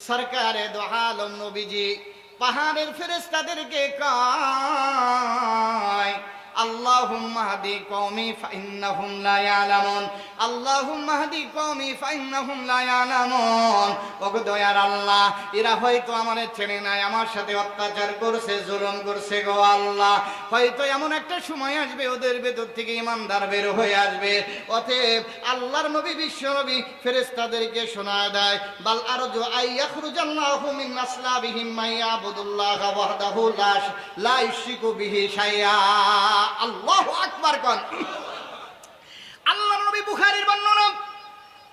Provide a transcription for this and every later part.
সরকারে দোহালম নবীজি পাহাড়ের ফেরেস্তাদেরকে কয় আল্লাহুম্মা হাদি কওমি ফাইন্নাহুম লা ইয়ালামুন। আল্লাহুম্মা হাদি কওমি ফাইন্নাহুম এরা হয়তো আমারে চেনে নাই, আমার সাথে অত্যাচার করছে, জুলুম করছে গো আল্লাহ। হয়তো এমন একটা সময় আসবে, ওদের ভেতর থেকে ইমানদার বের হয়ে আসবে। অতএব আল্লাহর নবী, বিশ্ব নবী ফেরেশতাদেরকে শোনায় দেয়, বাল আরজু আইয়াখরুজাল্লাহু মিন আসলাবিহিম মাইয়াবুদুল্লাহ ওয়াহদাহু লা ইউশরিকু বিহি শাইয়া আল্লাহু আকবার কন। আল্লাহ নবী বুখারির বর্ণনা,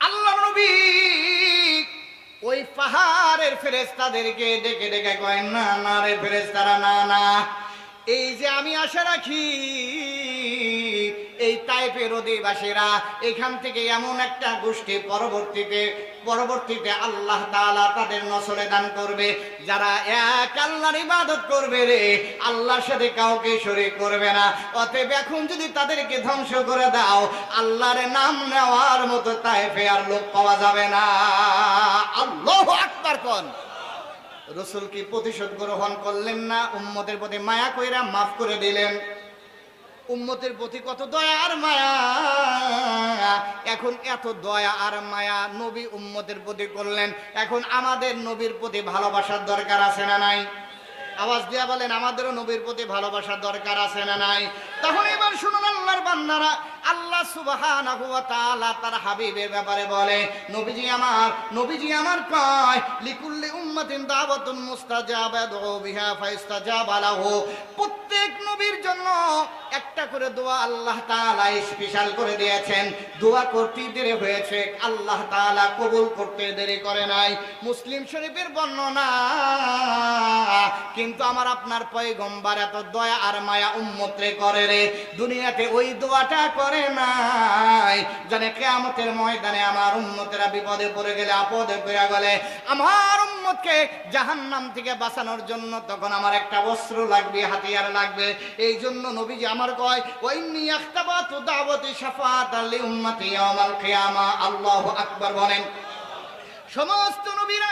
আল্লাহ নবী ওই পাহাড়ের ফেরেস্তাদেরকে ডেকে ডেকে কয়, না না রে ফেরেস্তারা না না। এই যে আমি আশা রাখি, এই টাইপের অধিবাসীরা এখান থেকে এমন একটা গোষ্ঠী পরবর্তীতে পরবর্তীতে আল্লাহ তাআলা তাদের নসরে দান করবে। যারা এক আল্লাহর ইবাদত করবে রে, আল্লাহর সাথে কাউকে শরীক করবে না। অতএব এখন যদি তাদেরকে ধ্বংস করে দাও, আল্লাহর নাম নেওয়ার মতো তাইফে আর লোক পাওয়া যাবে না। আল্লাহ আকবার কোন। রসুল কি প্রতিশোধ গ্রহণ করলেন না, উম্মতের প্রতি মায়া কইরা মাফ করে দিলেন। উম্মতের প্রতি কত দয়া আর মায়া? এখন এত দয়া আর মায়া নবী উম্মতের প্রতি করলেন। এখন আমাদের নবীর প্রতি ভালোবাসার দরকার আছে না নাই? আওয়াজ দিয়া বলেন, আমাদেরও নবীর প্রতি ভালোবাসার দরকার আছে না নাই? তাহলে এবার শুনুন আল্লাহর বান্দারা, আল্লাহ সুবহানাহু ওয়া তাআলা তার হাবিবের ব্যাপারে বলে, নবীজি আমার নবীজি আমার কয়, লিকুল্লি উম্মাতিন দাওয়াতুন মুস্তাজাবা দুউ বিহা ফাইস্তাজাবা লাহু। প্রত্যেক নবীর জন্য একটা করে দোয়া আল্লাহ তাআলা স্পেশাল করে দিয়েছেন। দোয়া করতে দেরি হয়েছে, আল্লাহ তাআলা কবুল করতে দেরি করে নাই। মুসলিম শরীফের বর্ণনা, কিন্তু আমার আপনার পয়গম্বর এত দয়া আর মায়া উম্মতরে করে রে। দুনিয়াতে ওই দোয়াটা করে নাই, জানে কেয়ামতের ময়দানে আমার উম্মতেরা বিপদে পড়ে গেলে, আপদে পড়ে গেলে, আমার উম্মতকে জাহান্নাম থেকে বাঁচানোর জন্য তখন আমার একটা অস্ত্র লাগবে, হাতিয়ার লাগবে। এই জন্য নবীজি আমার কয় ওই নিয়াক্তাবা তো দাওয়াতি শাফাআত আলি উম্মতি ইয়াউমাল কিয়ামা। আল্লাহু আকবার বলেন। সমস্ত নবীরা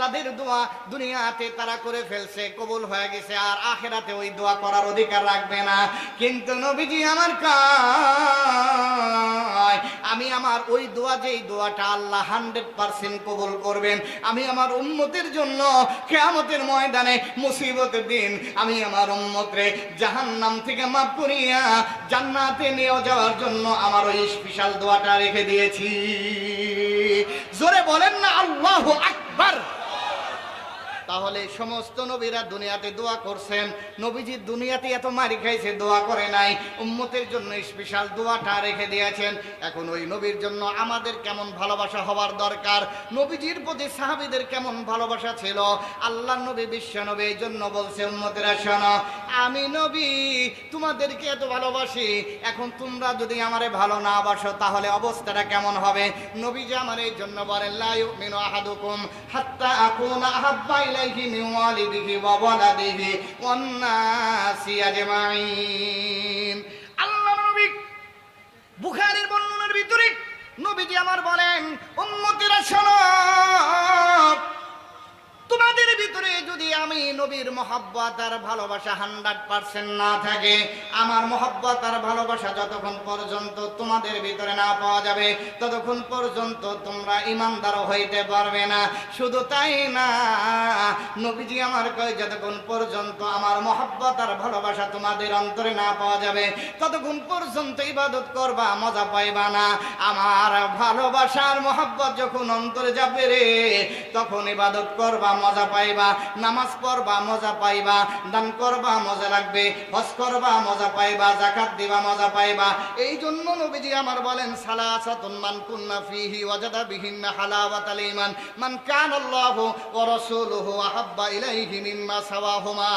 তাদের দোয়া দুনিয়াতে তারা করে ফেলছে, কবুল হয়ে গেছে, আর আখেরাতে ওই দোয়া করার অধিকার রাখবে না। কিন্তু নবীজি আমার কায়, আমি আমার ওই দোয়া যেই দোয়াটা আল্লাহ হান্ড্রেড পার্সেন্ট কবুল করবেন। আমি আমার উন্মতের জন্য কেয়ামতের ময়দানে মুসিবতের দিন, আমি আমার উম্মতরে জাহান্নাম থেকে মাফ করিয়া জান্নাতে নিয়ে যাওয়ার জন্য আমার ওই স্পেশাল দোয়াটা রেখে দিয়েছি। জোরে বলেন না, আল্লাহ আকবার! তাহলে সমস্ত নবীরা দুনিয়াতে দোয়া করছেন। নবীজি দুনিয়াতে এত মারি খাইছে, দোয়া করে নাই। উম্মতের জন্য স্পেশাল দোয়াটা রেখে দিয়েছেন। এখন ওই নবীর জন্য আমাদের কেমন ভালোবাসা হওয়ার দরকার? নবীজির প্রতি সাহাবীদের কেমন ভালোবাসা ছিল? আল্লাহ নবী বিশ্ব নবী এই জন্য বলছে, উম্মতেরা, শোনো, আমি নবী, তোমাদেরকে এত ভালোবাসি। এখন তোমরা যদি আমারে ভালো না বাসো, তাহলে অবস্থাটা কেমন হবে? নবীজি আমার এই জন্য বলেন, লা ইউমিনু আহাদুকুম হাত্তা আকুনা আহাব্বা ওয়ালিদিহি ওয়া ওয়ালাদিহি ওয়ান নাসি আজমাইন। আল্লাহ নবী বুখারীর বর্ণনার ভিতরে নবীজি আমার বলেন, উম্মতিরা শোনো তোমাদের ভিতরে যদি আমি নবীর মহাব্বত আর ভালোবাসা হান্ড্রেড পার্সেন্ট না থাকে, আমার মহাব্বত আর ভালোবাসা যতক্ষণ পর্যন্ত তোমাদের ভিতরে না পাওয়া যাবে, ততক্ষণ পর্যন্ত তোমরা ইমানদার হইতে পারবে না। শুধু তাই না, নবীজি আমার কয়, যতক্ষণ পর্যন্ত আমার মহাব্বত আর ভালোবাসা তোমাদের অন্তরে না পাওয়া যাবে, ততক্ষণ পর্যন্ত ইবাদত করবা, মজা পাইবা না। আমার ভালোবাসার মহাব্বত যখন অন্তরে যাবে রে, তখন ইবাদত করবা মজা পাইবা, নামাজ পড়বা, মজা পাইবা, দান করবা, মজা লাগবে, হজ করবা, মজা পাইবা জাকাত দিবা, মজা পাইবা। এই জন্য নবীজি আমার বলেন, সালাসাতুন মান কুন্না ফিহি ওয়াজাদা বিহিন্না হালাওয়াতাল ঈমান, মান কানাল্লাহু ওয়া রাসূলুহু আহাব্বা ইলাইহি মিম্মা সাওয়াহুমা।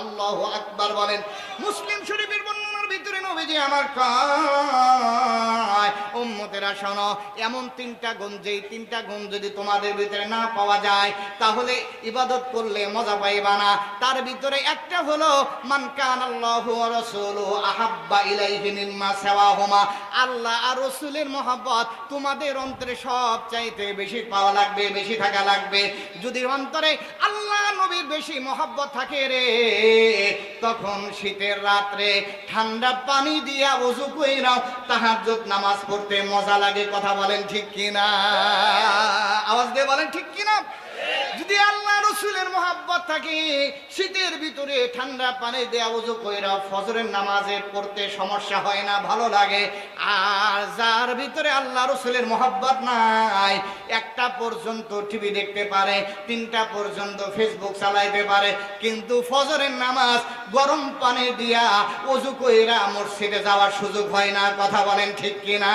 আল্লাহু আকবার বলেন। মুসলিম শরীফের বর্ণনা জন্যর ভিতরে নবীজি আমার কয়, উম্মতেরা, শোনো, এমন তিনটা গুণ, যেই তিনটা গুণ যদি তোমাদের ভিতরে না পাওয়া যায়, তাহলে ইবাদত করলে মজা পাইবা না। তার ভিতরে একটা হলো, মান কান আল্লাহু ওয়া রাসূলুহু আহাব্বা ইলাইহি মিম্মা সাওয়াহুমা। আল্লাহ আর রাসূলের মহব্বত তোমাদের অন্তরে সব চাইতে বেশি পাওয়া লাগবে, বেশি থাকা লাগবে। যদি অন্তরে আল্লাহ নবীর বেশি মহব্বত থাকে রে, তখন শীতের রাত্রে ঠান্ডা পানি দিয়া অজু কইরাও তাহাজ্জুদ নামাজ পড়তে মজা লাগে, কথা বলেন ঠিক কিনা? আওয়াজ দিয়ে বলেন ঠিক কিনা? যদি আল্লাহ রসুলের মোহাব্বত থাকে শীতের ভিতরে ঠান্ডা পানি দেয়া উজু কইরা ফজরের নামাজে পড়তে সমস্যা হয় না ভালো লাগে। আর যার ভিতরে আল্লাহ রসুলের মোহাব্বত নাই একটা পর্যন্ত টিভি দেখতে পারে তিনটা পর্যন্ত ফেসবুক চালাইতে পারে কিন্তু ফজরের নামাজ গরম পানি দিয়া উজু কইরা মসজিদে যাওয়ার সুযোগ হয় না কথা বলেন ঠিক কিনা?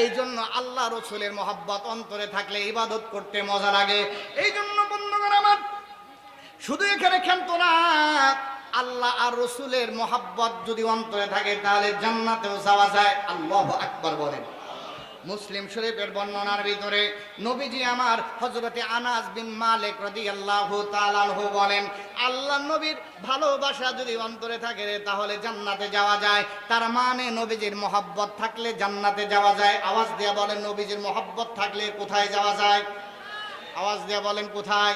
এই জন্য আল্লাহ রসুলের মোহাব্বত অন্তরে থাকলে ইবাদত করতে মজা লাগে। এই জন্য বন্ধুগণ আমার, শুধু এখানে ক্ষান্ত না, আল্লাহ আর রসুলের মোহাব্বত যদি অন্তরে থাকে, তাহলে জান্নাতেও যাওয়া যায়। আল্লাহ আকবর বলেন। মুসলিম শরীফের বর্ণনার ভিতরে নবীজি আমার হজরতে আনাস বিন মালিক রাদিয়াল্লাহু তাআলা আনহু বলেন, আল্লাহ নবীর ভালোবাসা যদি অন্তরে থাকে তাহলে জান্নাতে যাওয়া যায়। তার মানে নবীজির মহব্বত থাকলে জান্নাতে যাওয়া যায়। আওয়াজ দেওয়া বলেন, নবীজির মহব্বত থাকলে কোথায় যাওয়া যায়? আওয়াজ দিয়ে বলেন, কোথায়?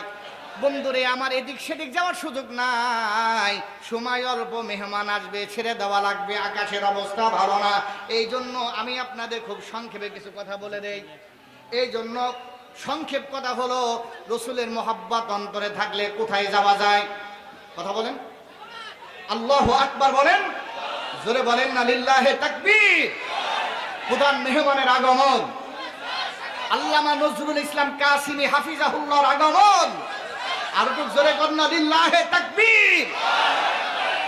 বন্ধুরে, আমার এদিক সেদিক যাওয়ার সুযোগ নাই। সময় অল্প, মেহমান আসবে, ছেড়ে দেওয়া লাগবে, আকাশের অবস্থা ভালো না। এই জন্য আমি আপনাদের খুব সংক্ষেপে কিছু কথা বলে দেই। এই জন্য সংক্ষেপ কথা হলো, রসুলের মোহাব্বত অন্তরে থাকলে কোথায় যাওয়া যায়? কথা বলেন। আল্লাহ আকবার বলেন। জোরে বলেন না লিল্লাহে তাকবীর। প্রধান মেহমানের আগমন। আল্লামা নজরুল ইসলাম কাসিমি হাফিজাহুল্লাহর আগমন। আর জোরে কন্যা দিল্লাহে তাকবীর।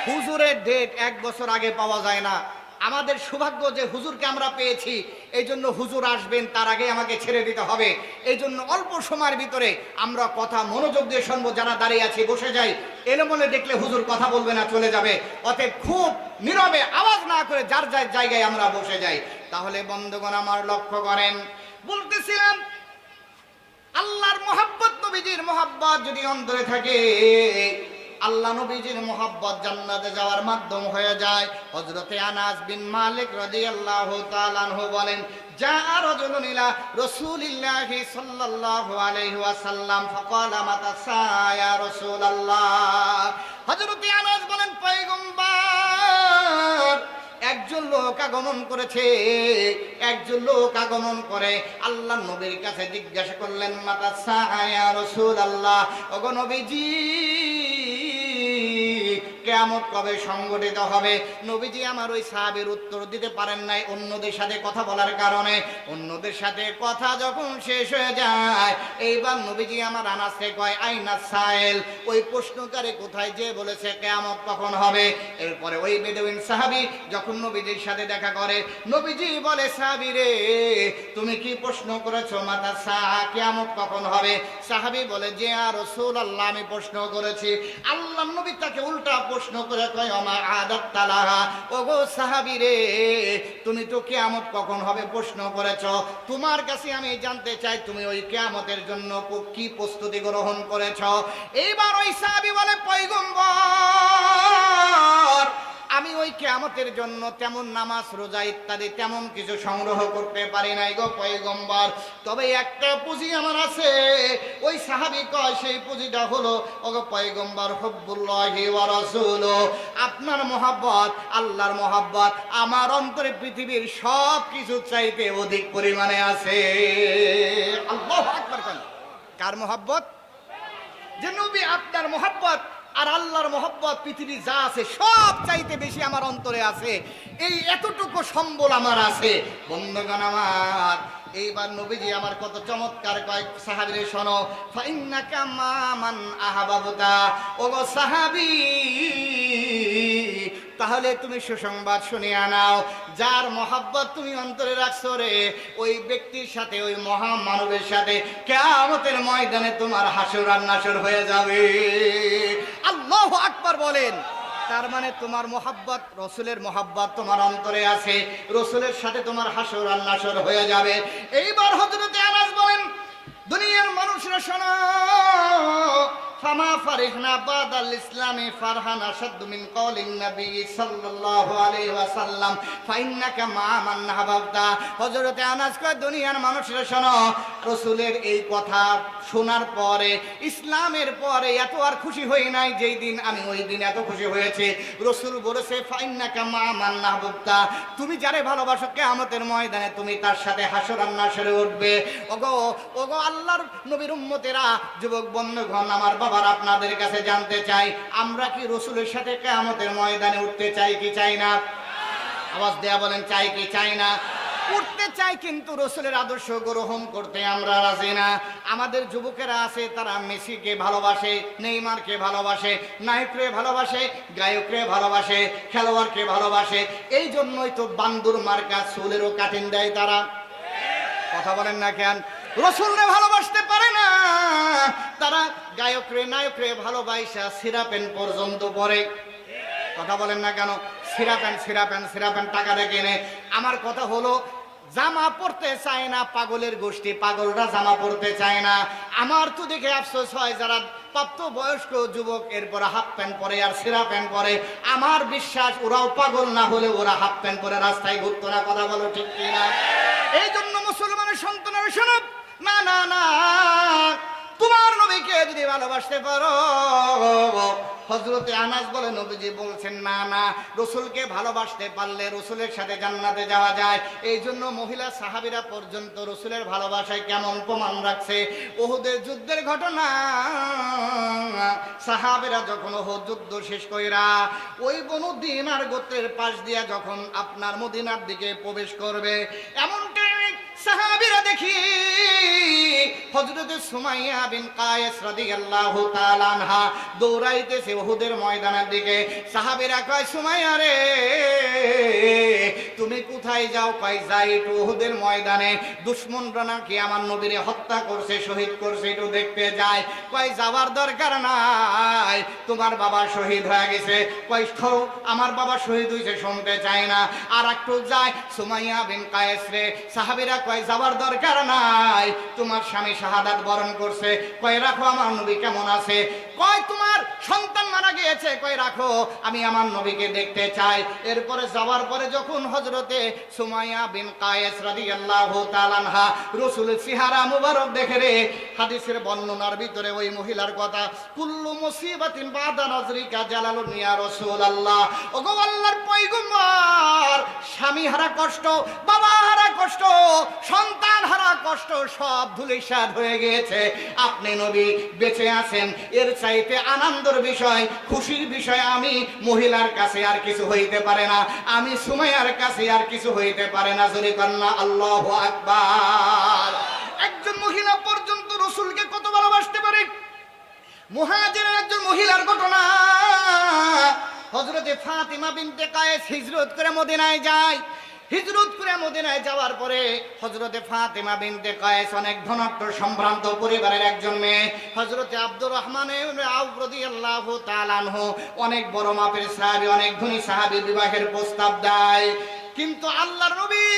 হুজুরের ডেট এক বছর আগে পাওয়া যায় না। আমাদের সৌভাগ্য যে হুজুরকে আমরা পেয়েছি, এই জন্য হুজুর আসবেন, তার আগে আমাকে ছেড়ে দিতে হবে। এই জন্য অল্প সময়ের ভিতরে আমরা কথা, মনোযোগ দিয়ে শুনব, যারা দাঁড়িয়ে আছি, বসে যাই। এলোমলে দেখলে হুজুর কথা বলবে না, চলে যাবে। অতএব খুব নীরবে আওয়াজ না করে যার যার জায়গায় আমরা বসে যাই। তাহলে বন্ধুগণ, আমার লক্ষ্য করেন বলতেছিলাম, আল্লাহর মোহাব্বত নবীজির মোহাব্বত যদি অন্তরে থাকে, আল্লাহ নবীজির মোহাব্বত জান্নাতে যাওয়ার মাধ্যম হয়ে যায়। হযরতে আনাস বিন মালিক রাদিয়াল্লাহু তাআলা আনহু বলেন যা রাজুলুন ইলা রাসূলিল্লাহি সাল্লাল্লাহু আলাইহি ওয়াসাল্লাম, ফাকালা মাতা সায়া রাসূলুল্লাহ। হযরতে আনাস বলেন, পয়গম্বর একজন লোক আগমন করেছে, একজন লোক আগমন করে। আল্লাহ নবীর কাছে জিজ্ঞাসা করলেন, মাতা সাহায়া রসুল আল্লাহ ওগো কেমন কবে সংগঠিত হবে? নবীজি আমার ওই সাহাবের উত্তর দিতে পারেন নাই অন্যদের সাথে কথা বলার কারণে। অন্যদের সাথে কথা যখন শেষ হয়ে যায়, এইবার নবীজি আমার আনাসে কয় আইনা সাইল ওই প্রশ্নকারে কোথায় যে বলেছে কেয়ামত কখন হবে? এরপরে ওই বেদউইন সাহাবি যখন নবীজির সাথে দেখা করে, নবীজি বলে, সাহাবি রে, তুমি কি প্রশ্ন করেছ মাতা সাহা কেয়ামত কখন হবে? সাহাবি বলে, যে আর রসুল আল্লাহ আমি প্রশ্ন করেছি। আল্লাহ নবী তাকে উল্টা প্রশ্ন করে কয় আমার আদাত তালাহা? ও গো সাহাবি রে তুমি তো কেয়ামত কখন হবে প্রশ্ন করেছ? তোমার কাছে আমি জানতে চাই, তুমি ওই কেয়ামতের জন্য কি প্রস্তুতি গ্রহণ করেছ? এইবার ওই সাহাবি বলে, পয়গম্বর আমি ওই কেয়ামতের জন্য তেমন নামাজ, রোজা ইত্যাদি তেমন কিছু সংগ্রহ করতে পারি নাই গো পয়গম্বর। তবে একটা পুঁজি আমার আছে। ওই সাহাবি কয়, সেই পুঁজিটা হলো, ওগো পয়গম্বর হব্বুল্লাহি ওয়া রাসূল, আপনার মহাব্বত, আল্লাহর মহাব্বত, আমার অন্তরে পৃথিবীর সব কিছু চাইতে অধিক পরিমাণে আছে। আল্লাহু কার মহাব্বত? যে নবী আপনার মহব্বত আর আল্লাহর মহব্বত পৃথিবী যা আছে, সব চাইতে বেশি আমার অন্তরে আছে। এই এতটুকু সম্বল আমার আছে। বন্ধুগণ আমার, এইবার নবীজি আমার কত চমৎকার কয়েক সাহাবিরে শোনো, ফাইন্নাকা মামান ও ওগো সাহাবী তাহলে তুমি সুসংবাদ শুনিয়ে আনাও যার মহাব্বত তুমি অন্তরে রাখছো রে, ওই ব্যক্তির সাথে, ওই মহা মানবের সাথে কেয়ামতের ময়দানে তোমার হাসর আর হয়ে যাবে। আল্লাহ আকবার বলেন। তার মানে তোমার মোহাব্বত, রসুলের মোহাব্বত তোমার অন্তরে আছে, রসুলের সাথে তোমার হাসর আর নাসর হয়ে যাবে। এইবার হজরতে আনাস বলেন দুনিয়ার মানুষরা শোনো। ফামা ফারিহনা বাদাল ইসলামে ফারহান আসাদ মিন নবী সাল্লাল্লাহু আলাইহি ওয়াসাল্লাম। ফাইন্নাকা মা মান হাবাবতা হযরতে আনাস কয়, দুনিয়ার মানুষরা শোনো, রাসূলের এই কথা শোনার পরে, ইসলামের পরে এত আর খুশি হই নাই যেই দিন আমি ওই দিন এত খুশি হয়েছে। রসুল বলেছে, ফাইন্নাকা মা মান হাবাবতা তুমি যারে ভালোবাসো, কিয়ামতের ময়দানে তুমি তার সাথে হাসর নাসরে উঠবে। ওগো ওগো আল্লাহর নবীর উম্মতেরা, যুবক, বন্ধুগণ, আমার বাবার, আপনাদের কাছে জানতে চাই, আমরা কি রসুলের সাথে কেয়ামতের ময়দানে উঠতে চাই কি চাই না? আওয়াজ দেয়া বলেন, চাই কি চাই না? উঠতে চাই কিন্তু রসুলের আদর্শ গ্রহণ করতে আমরা রাজি না। আমাদের যুবকেরা আছে, তারা মেসিকে ভালোবাসে, নেইমারকে ভালোবাসে নায়করে ভালোবাসে গায়করে ভালোবাসে, খেলোয়াড়কে ভালোবাসে এই জন্যই তো বান্দুর মার্কা চুলেরও কাটিন দেয় তারা। কথা বলেন না কেন? রসুলরে ভালোবাসতে পারে না। তারা গায়করে নায়করে ভালোবাসা সিরাপেন পর্যন্ত পরে। কথা বলেন না কেন? সিরাপেন সিরাপেন সিরাপেন টাকা দিয়ে কিনে আমার কথা হলো, জামা পরতে চায় না, পাগলের গোষ্ঠী, পাগলরা জামা পরতে চায় না। আমার তো দেখে আফসোস হয়, যারা প্রাপ্ত বয়স্ক যুবক, এরপর হাফ প্যান্ট পরে আর সিরা প্যান্ট পরে। আমার বিশ্বাস, ওরাও পাগল না হলে ওরা হাফ প্যান্ট পরে রাস্তায় ঘুরতো না, কথা বলো ঠিক কিনা? এই জন্য মুসলমানের সন্তানের শোনব না না না, তোমার নবীকে যদি ভালোবাসতে পারো হজরতে আনাস বলে নবীজি বলছেন, না না, রসুলকে ভালোবাসতে পারলে রসুলের সাথে জান্নাতে যাওয়া যায়। এই জন্য মহিলা সাহাবিরা পর্যন্ত রসুলের ভালোবাসায় কেমন প্রমাণ রাখছে? ওহুদের যুদ্ধের ঘটনা, সাহাবেরা যখন ওহ যুদ্ধ শেষ কইরা ওই বনু দিনার গোত্রের পাশ দিয়া যখন আপনার মদিনার দিকে প্রবেশ করবে এমনটাই সাহাবিরা দেখি হযরতে সুমাইয়া বিন কায়েস রাদিয়াল্লাহু তাআলা আনহা দৌড়াইতেছে ওহুদের ময়দানের দিকে। সাহাবীরা কয় সুমাইয়া রে তুমি কোথায় যাও? কয় যাই একটু ওহুদের ময়দানে। দুশমনরা নাকি আমার নবীরে হত্যা করছে শহীদ করছে একটু দেখতে যায়। কয় যাওয়ার দরকার নাই তোমার বাবা শহীদ হয়ে গেছে। কয় "থৌ, আমার বাবা শহীদ হয়েছে শুনতে চায় না। আর একটু যায় সুমাইয়া বিন কায়েস রে। সাহাবীরা কয় যাবার দরকার নাই। তোমার স্বামী শাহাদাত বরণ করছে। কয়, রাখো, আমার নবী কেমন আছে? কয়, তোমার সন্তান গিয়েছে কয় রাখো, আমি আমার নবীকে দেখতে চাই। এরপরে যাওয়ার পরে যখন হজরতে সুমাইয়া বিন কায়েস রাদিয়াল্লাহু তাআলা আনহা রাসূল সিহারা মুবারক দেখে রে, হাদিসের বর্ণনার ভিতরে ওই মহিলার কথা, কুল্লু মুসিবাতিন বাদা নজরিকা জালালুন ইয়া রাসূলুল্লাহ। ওগো আল্লাহর পয়গম্বর, স্বামী হারা কষ্ট, বাবা হারা কষ্ট, সন্তান হারা কষ্ট, সব ধুলিসাৎ হয়ে গিয়েছে। আপনি নবী বেঁচে আছেন, এর চাইতে আনন্দের বিষয় খুশির বিষয় আমি মহিলার কাছে আর কিছু হইতে পারে না। আমি সুমাইয়ার কাছে আর কিছু হইতে পারে না, জোরে কন্যা, আল্লাহ আকবার। একজন মহিলা পর্যন্ত রসুলকে কত ভালোবাসতে পারে? মুহাজিরের একজন মহিলার ঘটনা। হজরতে ফাতিমা বিনতে কায়েস হিজরত করে মদিনায় যায়। হিজরত করে মদিনায় যাওয়ার পরে হজরতে ফাতেমা বিনতে কয়েস অনেক ধনাট্য সম্ভ্রান্ত পরিবারের একজন মেয়ে হজরতে আব্দুর রহমান আল্লাহ তালানহ অনেক বড় মাপের সাহাবি, অনেক ধনী সাহাবি বিবাহের প্রস্তাব দেয়। কিন্তু আল্লাহ নবী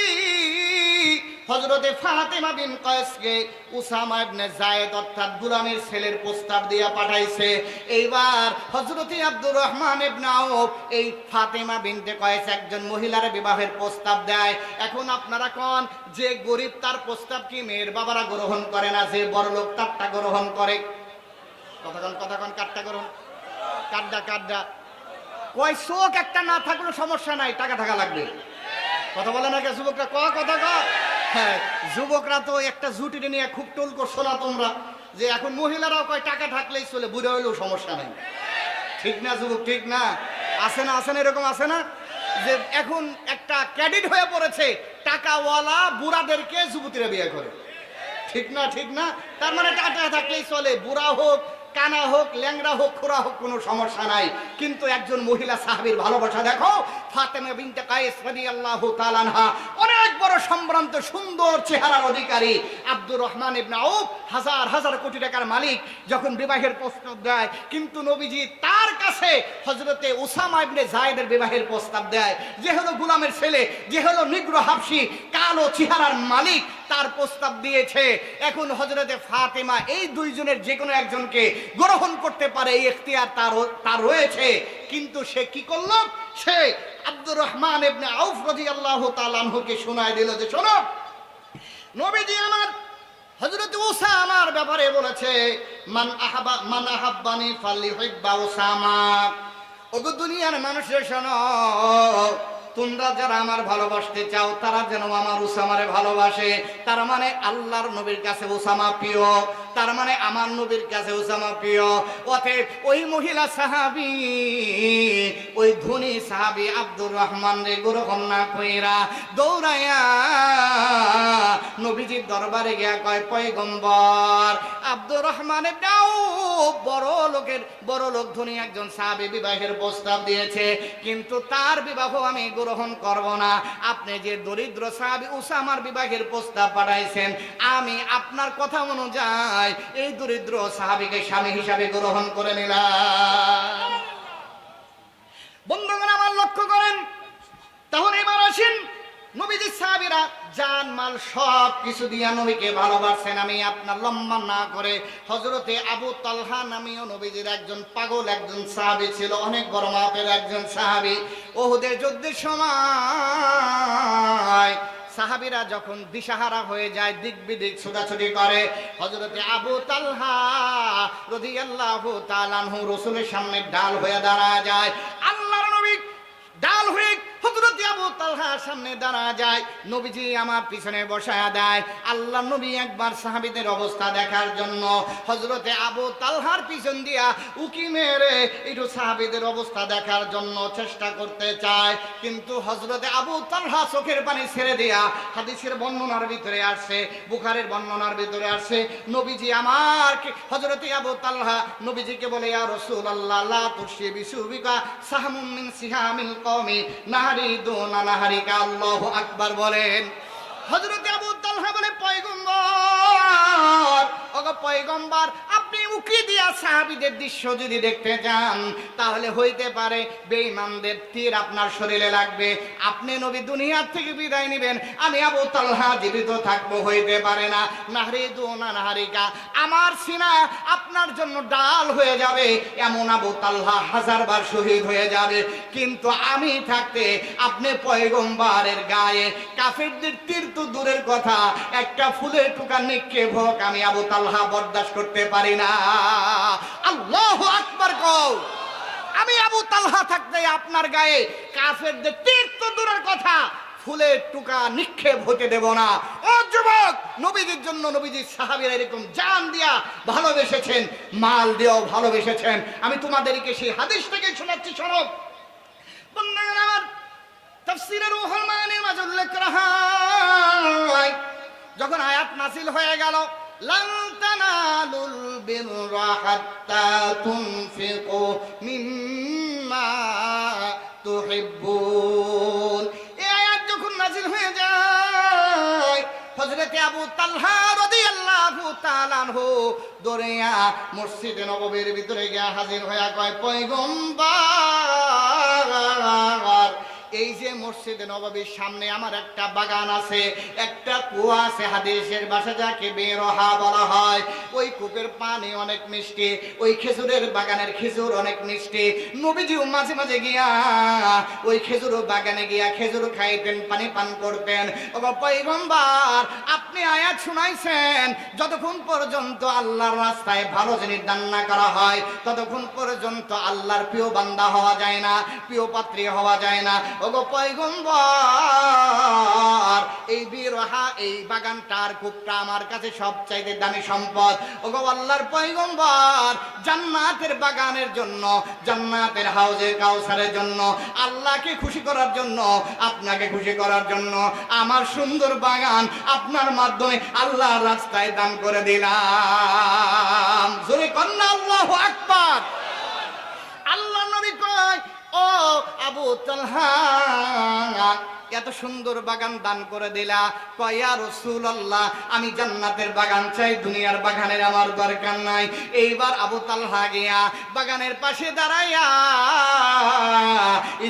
হজরতে ফাতেমা বিন কয়েসকে উসামা ইবনে জায়েদ অর্থাৎ গুলামের ছেলের প্রস্তাব দিয়া পাঠাইছে। এইবার হজরতে আব্দুর রহমান ইবনে আউফ এই ফাতেমা বিনতে কয়েস একজন মহিলার বিবাহের প্রস্তাব দেয়। এখন আপনারা কোন? যে গরিব তার প্রস্তাব কি মেয়ের বাবারা গ্রহণ করে না, যে বড় লোক তারটা গ্রহণ করে? কথাক্ষণ কথাক্ষণ কাটটা গ্রহণ কাড্ডা কাড্ডা কয়, চোখ একটা না থাকলেও সমস্যা নাই, টাকা থাকা লাগবে। কথা বলে না কে যুবকরা, ক, কথা ক হ্যাঁ যুবকরা তো একটা জুটিতে নিয়ে খুব টোল করছ না তোমরা? যে এখন মহিলারাও কয়, টাকা থাকলেই চলে, বুড়ে হইলেও সমস্যা নেই। ঠিক না যুবক, ঠিক না? আছে না আছে না, এরকম আছে না? যে এখন একটা ক্যাডিট হয়ে পড়েছে, টাকাওয়ালা বুড়াদেরকে যুবতীরা বিয়ে করে। ঠিক না ঠিক না? তার মানে টাকা থাকলেই চলে, বুড়া হোক কানা হোক ল্যাংরা হোক খোরা হোক, কোনো সমস্যা নাই। কিন্তু একজন মহিলা সাহাবীর ভালোবাসা, দেখো, ফাতেমা বিনতে কায়েস রাদিয়াল্লাহু তাআলা আনহা, অনেক বড় সম্ভ্রান্ত, সুন্দর চেহারার অধিকারী। আব্দুর রহমান ইবনে আউফ, হাজার হাজার কোটি টাকার মালিক, যখন বিবাহের প্রস্তাব দেয়, কিন্তু নবীজি তার কাছে হযরতে উসামা ইবনে জায়েদের বিবাহের প্রস্তাব দেয়। যে হলো গোলামের ছেলে, যে হলো নিগ্র হাবশি কালো চেহারার মালিক তার প্রস্তাব দিয়েছে। এখন হজরতে ফাতেমা এই দুইজনের যে কোনো একজনকে গ্রহণ করতে পারে, এই এখতিয়ার তার তার রয়েছে। কিন্তু সে কি করল? সে আব্দুর রহমান ইবনে আউফ রাদিয়াল্লাহু তাআলা আনহুকে শোনায় দিল যে, শোনো, নবীজি আমার, হযরত উসা আমার ব্যাপারে বলেছে, মান আহাবা, মান আহাব্বানি ফাল্লি হুব্বা উসামা। ওগো দুনিয়ার মানুষের শোনো তোমরা যারা আমার ভালোবাসতে চাও, তারা যেন আমার উসামারে ভালোবাসে। তার মানে আল্লাহর নবীর কাছে উসামা প্রিয়। তার মানে আমার নবীর কাছে উসামা প্রিয়। অতএব ওই মহিলা সাহাবি, ওই ধনী সাহাবি আব্দুর রহমান রে গ্রহণ না কইরা দৌড়াইয়া নবীজির দরবারে গিয়া কয়, পয়গম্বর, আব্দুর রহমান বড় লোকের, বড় লোক ধনী একজন সাহাবী বিবাহের প্রস্তাব দিয়েছে, কিন্তু তার বিবাহ আমি গ্রহণ করব না। আপনি যে দরিদ্র সাহাবী উসামার বিবাহের প্রস্তাব পাঠাইছেন, আমি আপনার কথা অনুযায়ী এই দরিদ্র সাহাবীকে স্বামী হিসাবে গ্রহণ করে নিলাম। বন্ধুগণ, আমার লক্ষ্য করেন, তাহলে এবার আসেন, নবীজি সাহাবীরা জান, মাল সব কিছু দিয়া নবীকে ভালোবাসেন। আমি আপনার লম্বা না করে হজরতে আবু তালহা নামীয় নবীজির একজন পাগল, একজন সাহাবী ছিল, অনেক বড় মাপের একজন সাহাবী। ওহুদের যুদ্ধের সময় সাহাবীরা যখন দিশাহারা হয়ে যায় দিক বিদিক ছোটাছুটি করে হজরতে আবু তালহা রাদিয়াল্লাহু তাআলা আনহু রাসূলের সামনে ডাল হয়ে দাঁড়া যায়। আল্লাহর নবী ডাল হয়ে হযরত আবু তালহার সামনে দাঁড়া যায়, নবীজি আমার পিছনে বসায়া দেয়। আল্লাহ নবী একবার সাহাবীদের অবস্থা দেখার জন্য হযরতে আবু তালহার পিছন দিয়া উকি মেরে একটু সাহাবীদের অবস্থা দেখার জন্য চেষ্টা করতে চায়। কিন্তু হযরতে আবু তালহা চোখের পানি ছেড়ে দিয়া হাদিসের বর্ণনার ভিতরে আসছে বুখারের বর্ণনার ভিতরে আসছে নবীজি আমার হযরতে আবু তালহা নবীজিকে বলে, ইয়া রাসূলুল্লাহ, লা তুশি বিসুবিকা সাহমুম মিন সিহামিল কওমি নাহারিদুনা হারিকা আল্লাহু আকবার বলেন। হজরত আবু তালহা বলে পয়গম্বর ওগো পয়গম্বর উকি দিয়া সাহাবীদের দৃশ্য যদি দেখতে চান, তাহলে হইতে পারে বেঈমানদের তীর আপনার শরীরে লাগবে। আপনি নবী দুনিয়ার থেকে বিদায় নেবেন, আমি আবু তালহা জীবিত থাকব, হইতে পারে না। নাহরিদুনা নাহারিকা, আমার সিনা আপনার জন্য ডাল হয়ে যাবে, এমন আবু তালহা হাজারবার শহীদ হয়ে যাবে। কিন্তু আমি থাকতে আপনি পয়গম্বরের গায়ে, কাফেরদের তীর তো দূরের কথা, একটা ফুলের টুকা নিক্ষেপ হোক আমি আবু তালহা বরদাস্ত করতে পারি না। আল্লাহ আকবার কও। আমি আবু তালহা থাকতে আপনার গায়ে কাফেরদের তীর তো দূরের কথা, ফুলের টুকা নিক্ষেপ হতে দেব না। ও যুবক, নবীজির জন্য নবীজির সাহাবীরা এরকম জান দিয়া ভালোবেসেছেন, মাল দিয়েও ভালোবেসেছেন। আমি তোমাদেরকে সেই হাদিস থেকে শোনাচ্ছি, শোনো। বন্ধুগণ, আমার তাফসীরের রুহুল মানির মাঝে উল্লেখ করা যখন আয়াত নাসিল হয়ে গেল লান তানালুল বিররা হাত্তা তুনফিকু মিম্মা তুহিব্বুন এই আয়াত যখন নাজিল হয়ে যায়, হযরতে আবু তালহা রাদিয়াল্লাহু তাআলা আনহু দৌড়িয়া মসজিদে নববীর ভিতরে গিয়া হাজির হইয়া কয়, পয়গম্বর এই যে মসজিদে নববীর সামনে আমার একটা বাগান আছে, একটা কুয়া আছে, হাদিসের বাসা যাকে বেরহা বলা হয়। ওই কূপের পানি অনেক মিষ্টি, ওই খেজুরের বাগানের খেজুর অনেক মিষ্টি। নবীজিও মাঝে মাঝে গিয়া ওই খেজুর বাগানে গিয়া খেজুর খাইতেন, পানি পান করতেন। ও আপনি আয়াত শুনাইছেন, যতক্ষণ পর্যন্ত আল্লাহর রাস্তায় ভালো জিনিস রান্না করা হয়, ততক্ষণ পর্যন্ত আল্লাহর প্রিয় বান্দা হওয়া যায় না, প্রিয় পাত্রী হওয়া যায় না। ওগো পয়গম্বর, এই বিরহা, এই বাগানটার কূপটা আমার কাছে সবচাইতে দামি সম্পদ। ওগো আল্লাহর পয়গম্বর, জান্নাতের বাগানের জন্য, জান্নাতের হাউজে কাউসারের জন্য, আল্লাহকে খুশি করার জন্য, আপনাকে খুশি করার জন্য আমার সুন্দর বাগান আপনার মাধ্যমে আল্লাহর রাস্তায় দান করে দিলাম জোরে কন্যা আল্লাহ আবু তালহা এত সুন্দর বাগান দান করে দিলা। কয়া রসুল্লাহ আমি জান্নাতের বাগান চাই, দুনিয়ার বাগানের আমার দরকার নাই। এইবার আবু তালহা গিয়া বাগানের পাশে দাঁড়াইয়া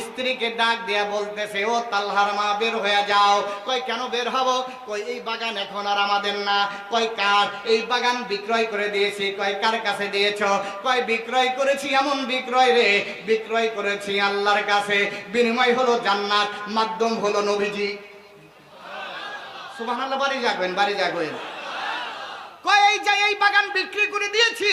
স্ত্রীকে ডাক দিয়া বলতেছে, ও তালহার মা, বের হয়ে যাও। কই কেন বের হব? কই এই বাগান এখন আর আমাদের না। কই কার? এই বাগান বিক্রয় করে দিয়েছি। কই কার কাছে দিয়েছ? কয়, বিক্রয় করেছি এমন বিক্রয় রে। বিক্রয় করেছি আল্লাহর কাছে। বিনিময় হলো জান্নাত, মাধ্যম হলো নবীজি। সুবহানাল্লাহ, বাড়ি যাবেন বাড়ি যাবেন। কয়, এই যে এই বাগান বিক্রি করে দিয়েছি,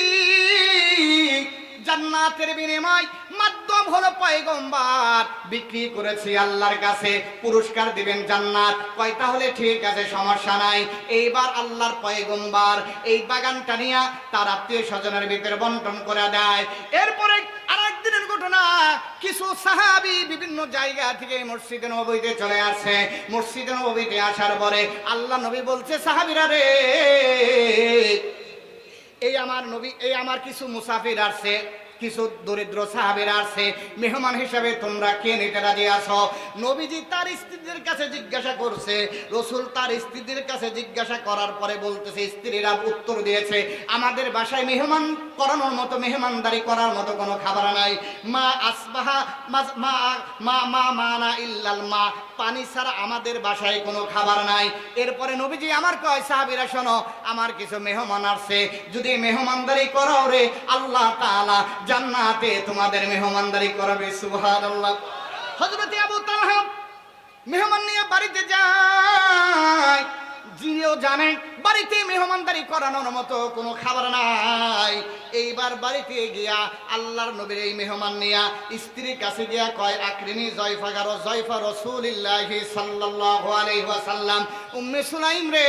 জান্নাতের বিনিময় মাধ্যম হলো পয়গম্বার। বিক্রি করেছি আল্লাহর কাছে, পুরস্কার দিবেন জান্নাত। কয়, তাহলে ঠিক আছে, সমস্যা নাই। এইবার আল্লাহর পয়গম্বার এই বাগানটা নিয়ে তার আত্মীয় স্বজনের ভিতরে বন্টন করে দেয়। এরপরে আরেকদিনের ঘটনা। কিছু সাহাবি বিভিন্ন জায়গা থেকে মসজিদে নবীতে চলে আসে। মসজিদে নবীতে আসার পরে আল্লাহ নবী বলছে, সাহাবিরা রে, এই আমার নবী, এই আমার কিছু মুসাফির আসছে। কিছু দরিদ্র সাহাবের আসছে মেহমান হিসাবে তোমরা কে নিতে রাজি আছো নবীজি তার স্ত্রীদের কাছে জিজ্ঞাসা করছে রসুল তার স্ত্রীদের কাছে জিজ্ঞাসা করার পরে বলতেছে স্ত্রীরা উত্তর দিয়েছে আমাদের বাসায় মেহমান করানোর মতো মেহমানদারি করার মতো কোনো খাবার নাই মা আসবাহা মা মা মা মা না ইল্লাল মা পানি ছাড়া আমাদের বাসায় কোনো খাবার নাই। এরপরে নবীজি আমার কয়, সাহাবিরা, শোনো, আমার কিছু মেহমান আসছে। যদি মেহমানদারি করো রে, আল্লাহ তাআলা জান্নাতে তোমাদের মেহমানদারি করাবে, সুবহানাল্লাহ। হযরত আবু তালহা মেহমান নিয়ে বাড়িতে যায়। যিনিও জানেন বাড়িতে মেহমানদারি করানোর মতো কোনো খাবার নাই। এইবার বাড়িতে গিয়া আল্লাহর নবীর এই মেহমান নিয়া স্ত্রীর কাছে গিয়া কয়, আকরিনি জয়ফা গারো জয়ফা রসুলিল্লাহি সাল্লাল্লাহু আলাইহি ওয়াসাল্লাম। উম্মে সুলাইম রে,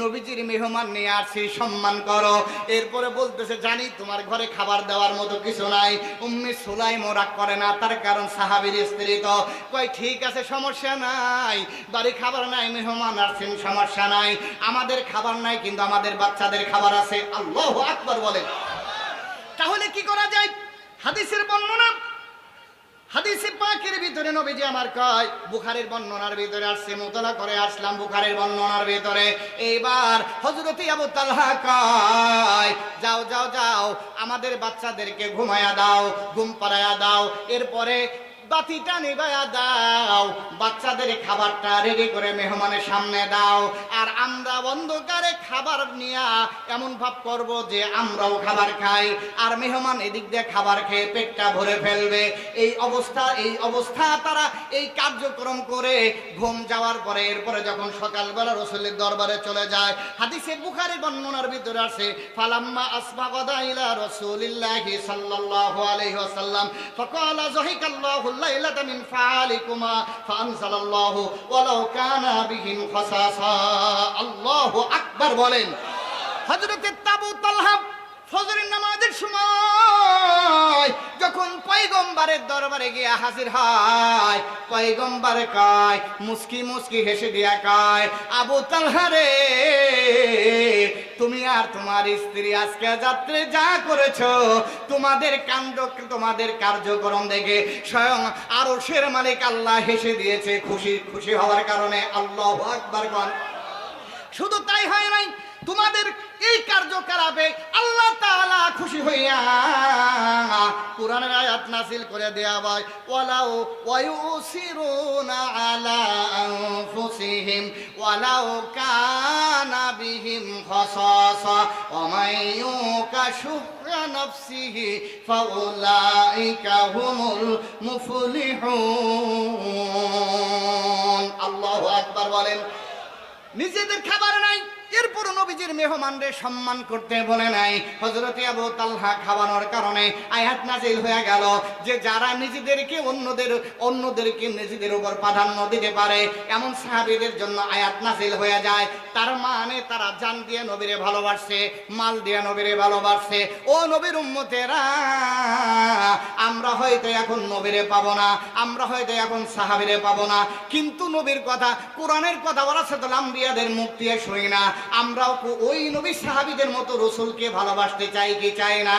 নবীজির মেহমান নিয়ে আসছি, সম্মান করো। এরপরে বলতেছে, জানি তোমার ঘরে খাবার দেওয়ার মতো কিছু নাই। উম্মে সুলাইম ওরা করে না, তার কারণ সাহাবীর স্ত্রী তো। কয়, ঠিক আছে, সমস্যা নাই। বাড়ি খাবার নাই, মেহমান আসছেন, সমস্যা নাই, আমাদের খাবার নাই, কিন্তু আমাদের বাচ্চাদের খাবার আছে। আল্লাহ আকবার বলেন তাহলে কি করা যায়? হাদিসের বর্ণনা? হাদিসে পাকের ভিতরে নবীজি আমার কয়, বুখারের বর্ণনার ভিতরে আসছে, মোতলা করে আসলাম বুখারের বর্ণনার ভিতরে। এইবার হযরত আবু তালহা কয়, যাও যাও যাও, আমাদের বাচ্চাদেরকে ঘুমায়া দাও, ঘুম পাড়ায়া দাও। এরপরে বাতিটা নিবায়া দাও। বাচ্চাদের খাবারটা রেডি করে মেহমানের সামনে দাও। আর আমরা অন্ধকারে খাবার নিয়া এমন ভাব করব যে আমরাও খাবার খাই। আর মেহমান এদিক দিয়ে খাবার খেয়ে পেটটা ভরে ফেলবে। এই অবস্থা এই অবস্থা তারা এই কার্যক্রম করে ঘুম যাওয়ার পরে, এরপরে যখন সকালবেলা রসুলের দরবারে চলে যায়, হাদিসে বুখারি বর্ণনার ভিতরে আছে ফালাম্মা আসবা গদা ইলা রাসূলিল্লাহি সাল্লাল্লাহু আলাইহি ওয়াসাল্লাম ফাকালা যাহিকাল্লাহু লাইলাতা মিন ফালিকুমা ফাআনজালাল্লাহু ওয়ালাউ কানা বিহিম খাসাসা। আল্লাহু আকবার বলেন। হযরতে তাবু তালহা ফজরের নামাজের সময় যখন পয়গম্বারের দরবারে গিয়া হাজির হয়, পয়গম্বার কায়, মুস্কি মুস্কি হেসে দিয়া কায়, আবু তালহা রে, তুমি আর তোমার স্ত্রী আজকে যাত্রে যা করেছ, তোমাদের কাণ্ড তোমাদের কার্যক্রম দেখে স্বয়ং আরও শের মালিক আল্লাহ হেসে দিয়েছে, খুশি খুশি হওয়ার কারণে আল্লাহ আকবার শুধু তাই হয় নাই তোমাদের এই কার্য কার্যকলাপে আল্লাহ তাআলা খুশি হইয়া কোরআনের আয়াত নাসিল করে দেয়া হয়, ওয়ালাউ ওয়ায়ুসিরুনা আলা আনফুসিহিম, ওয়ালাউ কানা বিহিম খাসাসা, ওয়া ইউকা শুহরা নাফসিহি, ফাউলাইকা হুমুল মুফলিহুন। আল্লাহু আকবার বলেন, নিজেদের খাবার নাই এরপর নবীজির মেহমানদের সম্মান করতে বলে নাই। হজরতে আবু তালহা খাওয়ানোর কারণে আয়াত নাজিল হয়ে গেল যে যারা নিজেদেরকে অন্যদের, অন্যদেরকে নিজেদের উপর প্রাধান্য দিতে পারে, এমন সাহাবীদের জন্য আয়াত নাজিল হয়ে যায়। তার মানে তারা জান দিয়ে নবীরে ভালোবাসছে, মাল দিয়ে নবীরে ভালোবাসছে। ও নবীর উম্মতেরা, আমরা হয়তো এখন নবীরে পাবো না, আমরা হয়তো এখন সাহাবিরে পাবো না। কিন্তু নবীর কথা, কোরআনের কথা ওরা সেতল আম্বিয়াদের মুখ দিয়ে শুনি না। আমরাও ওই নবী সাহাবীদের মতো রসুলকে ভালোবাসতে চাই কি চাই না?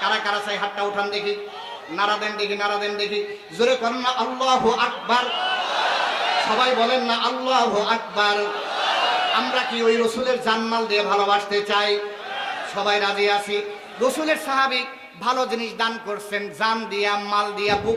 কারা কারা চাই হাতটা উঠান দেখি? নারা দেন দেখি নারা দেন দেখি। জোরে করেন না, আল্লাহ আকবার। সবাই বলেন না, আল্লাহ আকবার। আমরা কি ওই রসুলের জানমাল দিয়ে ভালোবাসতে চাই? সবাই রাজি আছি। রসুলের সাহাবি ভালো জিনিস দান করছেন, জান দিয়া, মাল দিয়া, বুক